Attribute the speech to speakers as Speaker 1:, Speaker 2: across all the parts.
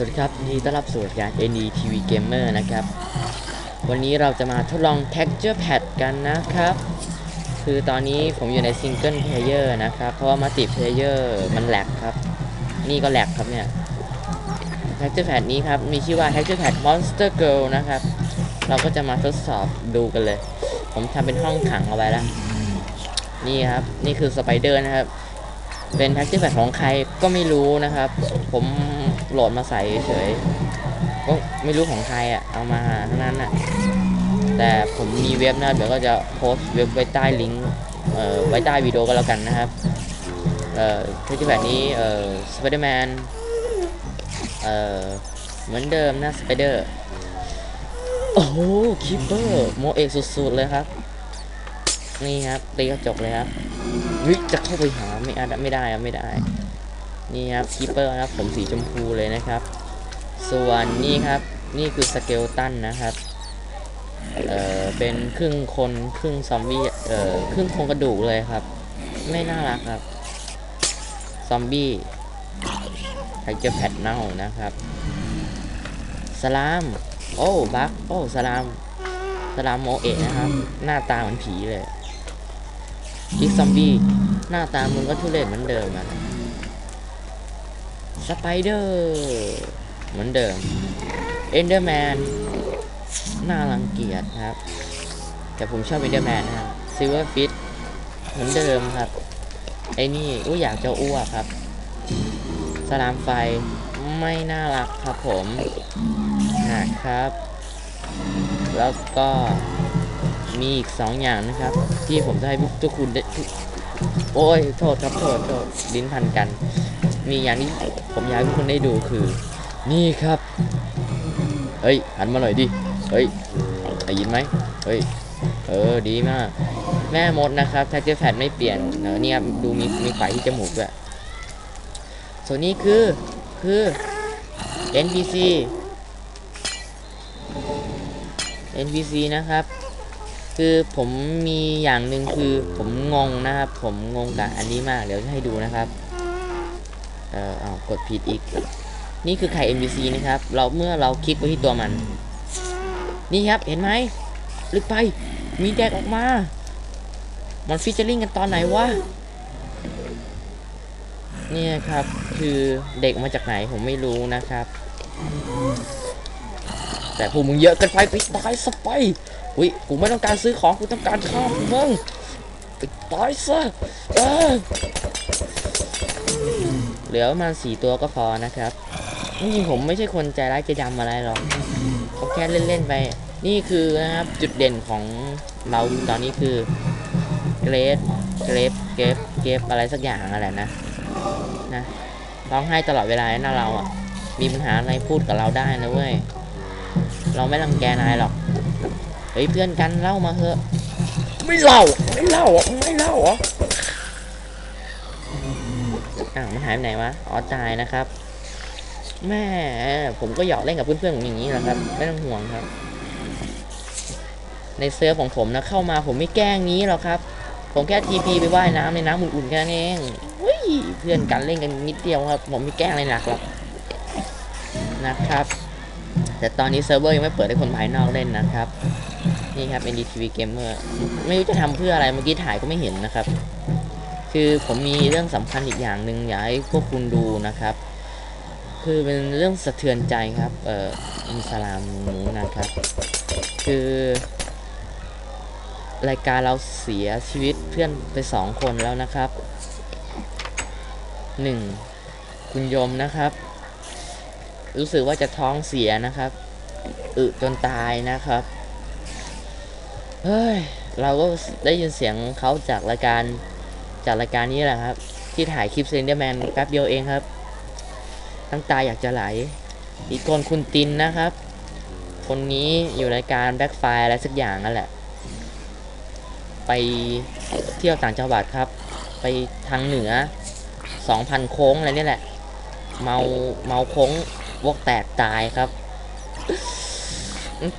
Speaker 1: วัสดีครับยินดีต้อนรับสู่รายการ ND TV Gamer นะครับ วันนี้เราจะมาทดลอง Texture Pad กันนะครับ คือตอนนี้ผมอยู่ใน Single Player นะครับ เพราะว่า Multi Player มันแหลกครับ นี่ก็แหลกครับเนี่ย Texture Pad นี้ครับ มีชื่อว่า Texture Pad Monster Girl นะครับ เราก็จะมาทดสอบดูกันเลย ผมทำเป็นห้องขังเอาไว้แล้ว นี่ครับ นี่คือสไปเดอร์นะครับ เป็น texture pad ของใครก็ไม่รู้นะครับ ผมโหลดมาใส่เฉยก็ไม่รู้ของใครอะ เอามาทั้งนั้นอะ แต่ผมมีเว็บนะเดี๋ยวก็จะโพสเว็บไว้ใต้ลิงก์เอ่อไว้ใต้วิดีโอก็แล้วกันนะครับเอ่อ texture pad นี้เอ่อ Spider-Man เอ่อเหมือนเดิมนะ Spider โอ้โหคิปเปอร์โมเอกสุดๆเลยครับ นี่ครับตีกระจกเลยครับเฮ้ยจะเข้าไปหาไม่อาไม่ได้อะไม่ได้ นี่ครับคีเปอร์นะครับผมสีชมพูเลยนะครับ ส่วนนี่ครับนี่คือสเกลตันนะครับเออเป็นครึ่งคนครึ่งซอมบี้เออครึ่งโครงกระดูกเลยครับ ไม่น่ารักครับ ซอมบี้ไทเจอร์แพดเน่านะครับสลาม โอ้บักโอ้สลามสลามโมเอะนะครับ หน้าตาเหมือนผีเลย คิกซอมบี้หน้าตามึงก็ทุเรศเหมือนเดิมอะสไปเดอร์เหมือนเดิมเอนเดอร์แมนน่ารังเกียจครับ แต่ผมชอบเอนเดอร์แมนนะครับซิลเวอร์ฟิตเหมือนเดิมครับ ไอ้นี่อู้อยากจะอ้วกครับสลามไฟไม่น่ารักครับผมนะครับ แล้วก็ มีอีกสองอย่างนะครับ ที่ผมจะให้ทุกคุณได้โอ้ยโทษครับโทษโทษลิ้นพันกัน มีอย่างที่ผมอยากให้ทุกคนได้ดูคือ นี่ครับเฮ้ยหันมาหน่อยดิเฮ้ยได้ยินไหมเฮ้ยเออดีมาก แม่มดนะครับแท็กเจอร์แพดไม่เปลี่ยนเออเนี่ยดูมีมีไฟที่จมูกด้วยส่วนนี้คือคือ NPC NPC นะครับ คือผมมีอย่างหนึ่งคือผมงงนะครับ ผมงงกับอันนี้มากเดี๋ยวจะให้ดูนะครับ เอ่อเอากดผิดอีก นี่คือไข่ NPC นะครับ เราเมื่อเราคลิกไปที่ตัวมัน นี่ครับเห็นไหมลึกไปมีแดกออกมา มันฟิชเชอร์ลิงกันตอนไหนวะเนี่ยครับคือเด็กมาจากไหนผมไม่รู้นะครับ แต่พวกมึงเยอะเกินไปไปตายสไป อุ้ยกูไม่ต้องการซื้อของกูต้องการข้าวมึงไปตายซะเออเหลือประมาณสี่ตัวก็พอนะครับจริงๆผมไม่ใช่คนใจร้ายใจดำอะไรหรอกเขาแค่เล่นๆไป นี่คือนะครับจุดเด่นของเราตอนนี้คือเกรดเกรฟเกรฟเกรฟอะไรสักอย่างอะไรนะนะร้องไห้ตลอดเวลานะเราอะ มีปัญหาอะไรพูดกับเราได้นะเว้ย เราไม่รังแกนายหรอก เฮ้ยเพื่อนกันเล่ามาเถอะ ไม่เล่า ไม่เล่าอะไม่เล่าอะอ้าวมันหายไปไหนวะ อ๋อตายนะครับ แม่ผมก็หยอกเล่นกับเพื่อนๆผมอย่างนี้แหละครับ ไม่ต้องห่วงครับ ในเซิร์ฟของผมนะเข้ามาผมไม่แกล้งนี้หรอกครับ ผมแค่ทีพีไปว่ายน้ำในน้ำอุ่นๆแค่นั้นเองเฮ้ยเพื่อนกันเล่นกันนิดเดียวครับ ผมไม่แกล้งอะไรหนักหรอกนะครับ แต่ตอนนี้เซิร์ฟเวอร์ยังไม่เปิดให้คนภายนอกเล่นนะครับ นี่ครับ NDTV Gamer ไม่รู้จะทำเพื่ออะไรเมื่อกี้ถ่ายก็ไม่เห็นนะครับ คือผมมีเรื่องสำคัญอีกอย่างหนึ่งอยากให้พวกคุณดูนะครับ คือเป็นเรื่องสะเทือนใจครับเอ่ออิสลามหนูนะครับ คือรายการเราเสียชีวิตเพื่อนไปสองคนแล้วนะครับหนึ่งคุณยมนะครับ รู้สึกว่าจะท้องเสียนะครับอึจนตายนะครับเฮ้ยเราก็ได้ยินเสียงเขาจากรายการจากรายการนี้แหละครับ ที่ถ่ายคลิปเซนเดอร์แมนแป๊บเดียวเองครับทั้งตาอยากจะไหล อีกคนคุณตินนะครับ คนนี้อยู่รายการแบ็คไฟอะไรสักอย่างนั่นแหละ ไปเที่ยวต่างจังหวัดครับ ไปทางเหนือ 2,000 โค้งอะไรนี่แหละ เมาเมาโค้ง วกแตกตายครับ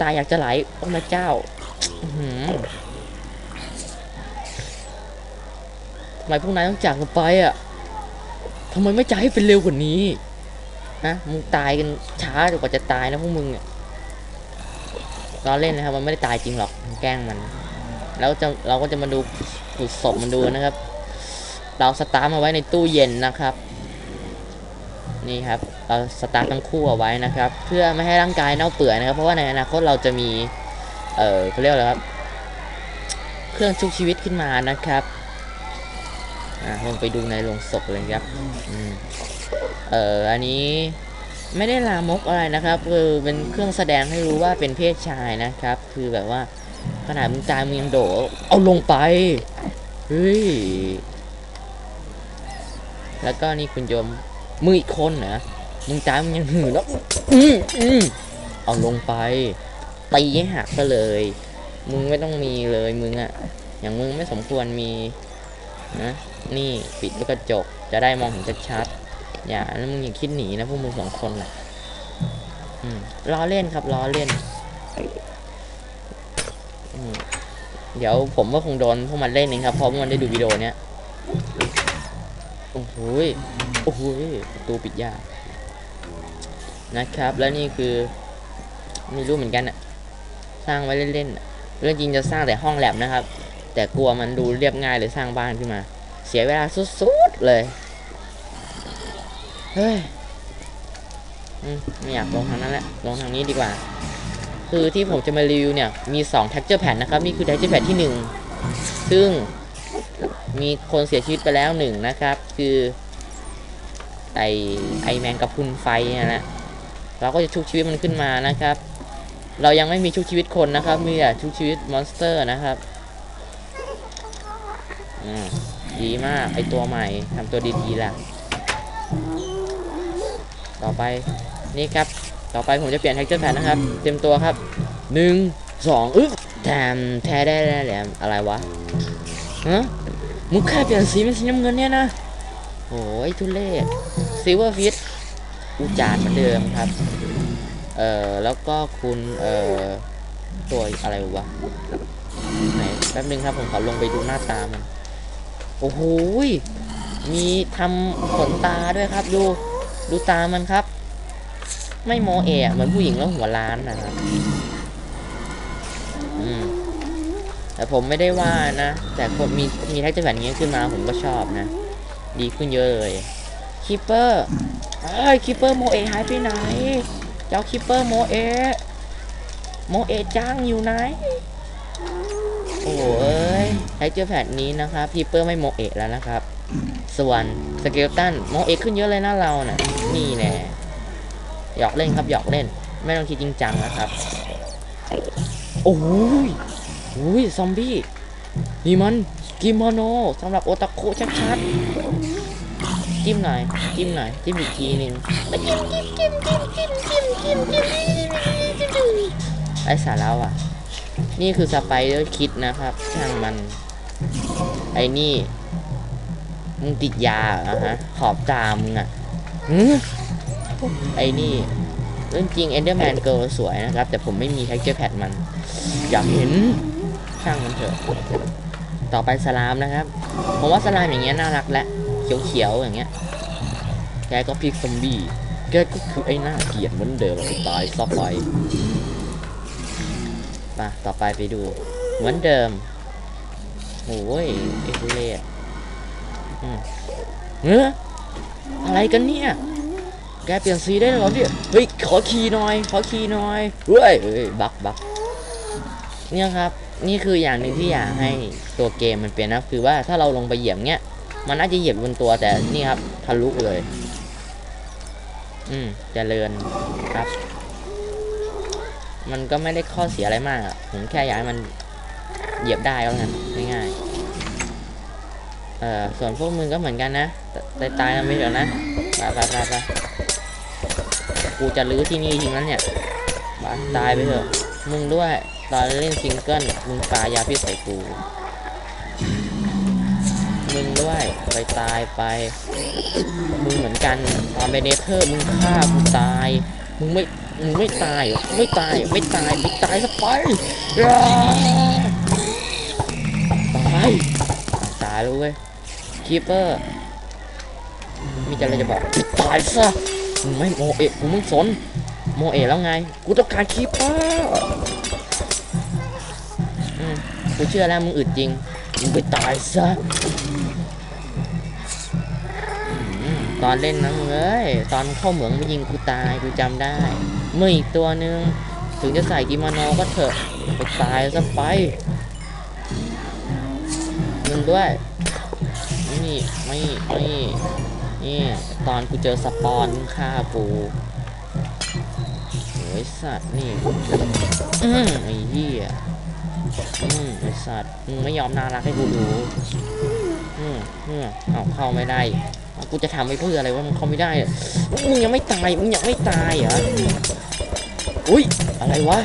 Speaker 1: ตายอยากจะไหลโอ้พระเจ้าทำไมพวกนายต้องจากกันไปอะทำไมไม่จ่ายให้เป็นเร็วกว่านี้นะมึงตายกันช้ากว่าจะตายนะพวกมึงเนี่ยเราเล่นนะครับ มันไม่ได้ตายจริงหรอกแกล้งมัน แล้วจะเราก็จะมาดูขุดศพมันดูนะครับ เราสตาร์ทมาไว้ในตู้เย็นนะครับ นี่ครับ สตาร์ททั้งคู่เอาไว้นะครับ เพื่อไม่ให้ร่างกายเน่าเปื่อยนะครับ เพราะว่าในอนาคตเราจะมี เออเขาเรียกอะไรครับ เครื่องชุบชีวิตขึ้นมานะครับอ่าลงไปดูในโรงศพเลยครับอืมเอออันนี้ไม่ได้ลามกอะไรนะครับ คือเป็นเครื่องแสดงให้รู้ว่าเป็นเพศชายนะครับ คือแบบว่าขนาดมึงตายมึงยังโดดเอาลงไป เฮ้ย แล้วก็นี่คุณโยมมืออีกคนเหรอ มึงตายมึงยังหือแล้วอืมอืมเอาลงไปตีให้หักก็เลย มึงไม่ต้องมีเลยมึงอะอย่างมึงไม่สมควรมีนะนี่ปิดแล้วก็จบจะได้มองเห็นชัดๆอย่าแล้วมึงอย่าคิดหนีนะพวกมึงสองคนน่ะอืมล้อเล่นครับล้อเล่นอืมเดี๋ยวผมก็คงโดนพวกมันเล่นเองครับเพราะพวกมันได้ดูวิดีโอเนี้ยโอ้โหยโอ้โหยประตูปิดยาก นะครับ แล้วนี่คือไม่รู้เหมือนกันอะสร้างไว้เล่นๆน่ะเรื่องจริงจะสร้างแต่ห้องแลบนะครับ แต่กลัวมันดูเรียบง่ายเลยสร้างบ้านขึ้นมา เสียเวลาสุดๆเลยเฮ้ยไม่อยากลงทางนั้นแหละลงทางนี้ดีกว่า คือที่ผมจะมารีวิวเนี่ยมี2 texture pad นะครับนี่คือ texture pad ที่ 1 ซึ่งมีคนเสียชีวิตไปแล้วหนึ่งนะครับ คือไอไอแมงกะพุนไฟนี่ยนะ เราก็จะชุบชีวิตมันขึ้นมานะครับ เรายังไม่มีชุบชีวิตคนนะครับ มีแต่ชุบชีวิตมอนสเตอร์นะครับอืมดีมากไอตัวใหม่ทำตัวดีๆล่ะ ต่อไปนี่ครับ ต่อไปผมจะเปลี่ยน texture pad นะครับ เต็มตัวครับหนึ่งสองอึ๊บแถมแท้ได้แหลมอะไรวะฮะมึงแค่เปลี่ยนสีเป็นสีน้ำเงินเนี่ยนะโอ้ยทุเรศซิลเวอร์ฟิต อุจารเหมือนเดิมครับ เอ่อ แล้วก็คุณ เอ่อ ตัวอะไรวะ ไหน แป๊บนึงครับผมขอลงไปดูหน้าตามัน โอ้โห มีทำขนตาด้วยครับ ดู ดูตามันครับ ไม่โมเอะเหมือนผู้หญิงแล้วหัวล้านนะครับอืมแต่ผมไม่ได้ว่านะ แต่คนมีมีแท็กจะแบบนี้ขึ้นมาผมก็ชอบนะ ดีขึ้นเยอะเลยคิปเปอร์ เอ้ยคิปเปอร์โมเอหายไปไหน เจ้าคิปเปอร์โมเอโมเอจ้างอยู่ไหน โอ้ยใช้เจอแผนนี้นะครับคิปเปอร์ไม่โมเอแล้วนะครับ ส่วนสเกลตันโมเอขึ้นเยอะเลยนะเราน่ะ นี่แน่หยอกเล่นครับหยอกเล่น ไม่ต้องคิดจริงจังนะครับ โอ้ยโอ้ยซอมบี้ นี่มันกิโมโนสำหรับโอตาคุชัดๆ จิ้มหน่อย จิ้มหน่อย จิ้มอีกทีหนึ่งมาจิ้มจิ้มจิ้มจิ้มจิ้มจิ้มจิ้มจิ้มจิ้มจิ้มไอสาระว่ะ นี่คือสไปเดอร์คิดนะครับช่างมัน ไอ้นี่ มึงติดยาเหรอฮะ ขอบตามึงอะหือไอ้นี่เรื่องจริง Enderman Girl สวยนะครับ แต่ผมไม่มี texture pad มัน อยากเห็นช่างมันเถอะ ต่อไปสลามนะครับ ผมว่าสลามอย่างเงี้ยน่ารักและ เขียวๆอย่างเงี้ยแกก็พลิกซอมบี้แกก็คือไอ้หน้าเกียดเหมือนเดิมตายซะไปมาต่อไปไปดู เหมือนเดิมโอ้ยเอ็กเลสอืมเฮ้ออะไรกันเนี่ย แกเปลี่ยนสีได้หรอเนี่เฮ้ยขอขี่หน่อย ขอขี่หน่อยเฮ้ยเฮ้ยบักบักเนี่ยครับ นี่คืออย่างหนึ่งที่อยากให้ตัวเกมมันเปลี่ยนนะคือว่าถ้าเราลงไปเหยียบเงี้ย มันน่าจะเหยียบบนตัวแต่นี่ครับทะลุเลย อืมจเจริญครับ มันก็ไม่ได้ข้อเสียอะไรมากอะผมแค่อยากให้มันเหยียบได้ก็แล้วกันง่ายๆเอ่อส่วนพวกมึงก็เหมือนกันนะตายตายๆนะไม่เดี๋ยวนะไปไปไปไปกูจะรื้อที่นี่ทิ้งแล้วเนี่ยตายไปเถอะมึงด้วยตอนเล่นซิงเกิลมึงปายาพิษใส่กู มึงด้วยไปตายไป มึงเหมือนกันตอนไปเนเธอร์มึงฆ่ากูตาย มึงไม่ มึงไม่ตายเหรอไม่ตาย ไม่ตาย ไม่ตายสักไปตายตายแล้วเว้ยคีเปอร์ มีอะไรจะบอก ตายซะมึงไม่โมเอะกูมึงสน โมเอะแล้วไง กูต้องการคีเปอร์กูเชื่อแล้วมึงอึดจริง มึงไปตายซะ ตอนเล่นนะมึงเอ้ยตอนเข้าเหมืองไม่ยิงกูตายกูจำได้มืออีกตัวหนึ่งถึงจะใส่กิโมโนก็เถอะไปตายซะไปมึงด้วยนี่ไม่ไม่นี่ตอนกูเจอสปอนฆ่ากูโอ้ยสัตว์นี่อืมไอ้เหี้ยอืมไอ้สัตว์มึงไม่ยอมน่ารักให้กูดู อืมอืมเอาเข้าไม่ได้กูจะทำไปเพื่ออะไรวะมันเข้าไม่ได้อะมึงยังไม่ตายมึงยังไม่ตายเหรออุ้ยอะไรวะ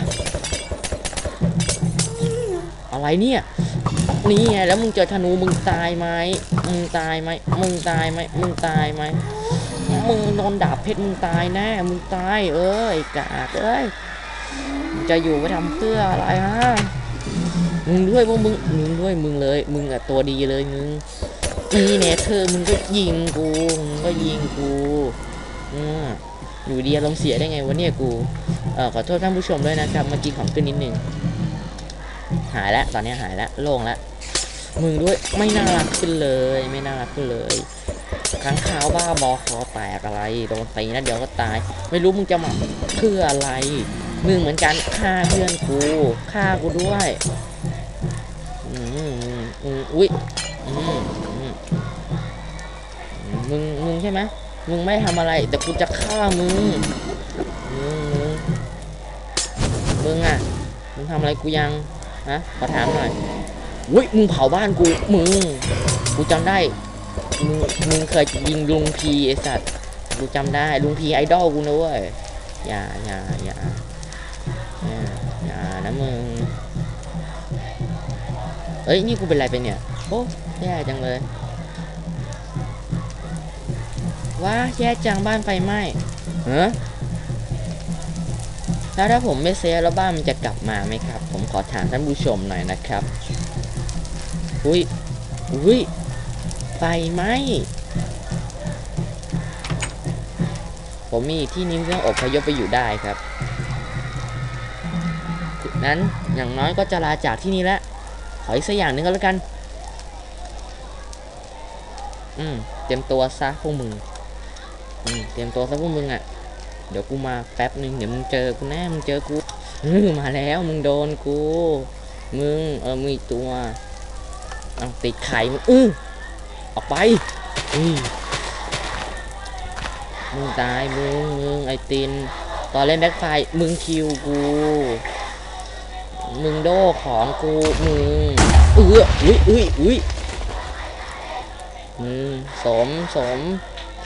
Speaker 1: อะไรเนี่ยนี่ไงแล้วมึงเจอธนูมึงตายไหมมึงตายไหมมึงตายไหมมึงตายไหมมึงโดนดาบเพชรมึงตายแน่มึงตายเอ้ยกากเอ้ยจะอยู่ไปทำเพื่ออะไรฮะ มึงด้วยพวกมึงมึงด้วยมึงเลย มึงอะตัวดีเลยมึงนี่เนเธอร์มึงก็ยิงกูมึงก็ยิงกูอืมอยู่ดีอารมณ์เสียได้ไงวะเนี่ยกูเออขอโทษท่านผู้ชมด้วยนะครับเมื่อกี้ของขึ้นนิดนึงหายแล้วตอนนี้หายแล้วโล่งแล้วมึงด้วยไม่น่ารักขึ้นเลย ไม่น่ารักขึ้นเลยค้างคาวบ้าบอคอแตกอะไรโดนตีนะเดี๋ยวก็ตาย ไม่รู้มึงจะมาเพื่ออะไร มึงเหมือนกันฆ่าเพื่อนกูฆ่ากูด้วยอืมอืมอืมอุ้ยอืมอืมมึงมึงใช่ไหมมึงไม่ทำอะไร แต่กูจะฆ่ามึงมึงมึงมึงอะมึงทำอะไรกูยังฮะขอถามหน่อยอุ้ยมึงเผาบ้านกูมึงกูจำได้มึงมึงเคยยิงลุงพีไอสัตว์กูจำได้ลุงพีไอดอลกูนะเว้ยอย่าอย่าอย่า อย่านะมึงเอ้ย นี่กูเป็นไรไปเนี่ย โอ้แย่จังเลย ว้าแย่จังบ้านไฟไหม้เฮ้แล้วถ้าผมไม่เซฟแล้วบ้านมันจะกลับมาไหมครับ ผมขอถามท่านผู้ชมหน่อยนะครับ อุ้ย อุ้ย ไฟไหมผมมีที่นึงที่องอบพยพไปอยู่ได้ครับ นั้นอย่างน้อยก็จะลาจากที่นี่แล้วขออีกสักอย่างหนึ่งก็แล้วกัน อืม เตรียมตัวซะพวกมึงอืมเตรียมตัวซะพวกมึงอะ เดี๋ยวกูมาแป๊บหนึ่งเดี๋ยวมึงเจอกูแน่มึงเจอกูเออมาแล้วมึงโดนกู มึงเออมีตัวเอาติดไข่มึงอื้อออกไปอุ้ยมึงตายมึงมึงไอติน ตอนเล่นแบ็คไฟมึงคิวกู มึงโดของกูมึงเอออุ้ยอุ้ยอุ้ยมึงสมสม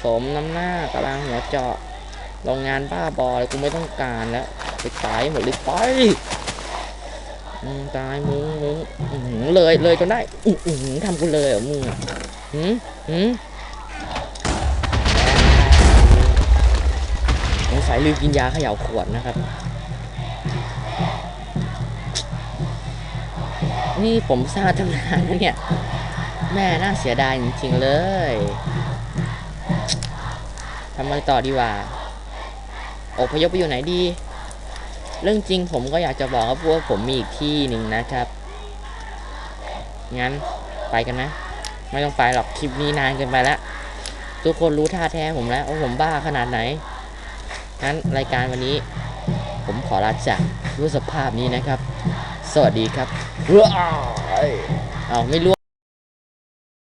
Speaker 1: สมน้ำหน้ากำลังหัวเจาะโรงงานบ้าบอเลยกูไม่ต้องการแล้วไปตายหมดเลยไปตายมึงมึงอื้อหือเลยเลยจนได้อื้อทำกูเลยเหรอมึงอะหืมหืมสงสัยลืมกินยาเขย่าขวดนะครับ นี่ผมทราบตั้งนานเนี่ย แม่น่าเสียดายจริงๆเลยทำอะไรต่อดีวะอพยพไปอยู่ไหนดี เรื่องจริงผมก็อยากจะบอกครับว่าผมมีอีกที่หนึ่งนะครับ งั้นไปกันไหมไม่ต้องไปหรอกคลิปนี้นานเกินไปแล้ว ทุกคนรู้ท่าแท้ผมแล้วว่าผมบ้าขนาดไหน งั้นรายการวันนี้ ผมขอลาจากด้วยสภาพนี้นะครับ สวัสดีครับ ว้ายเอาไม่รู้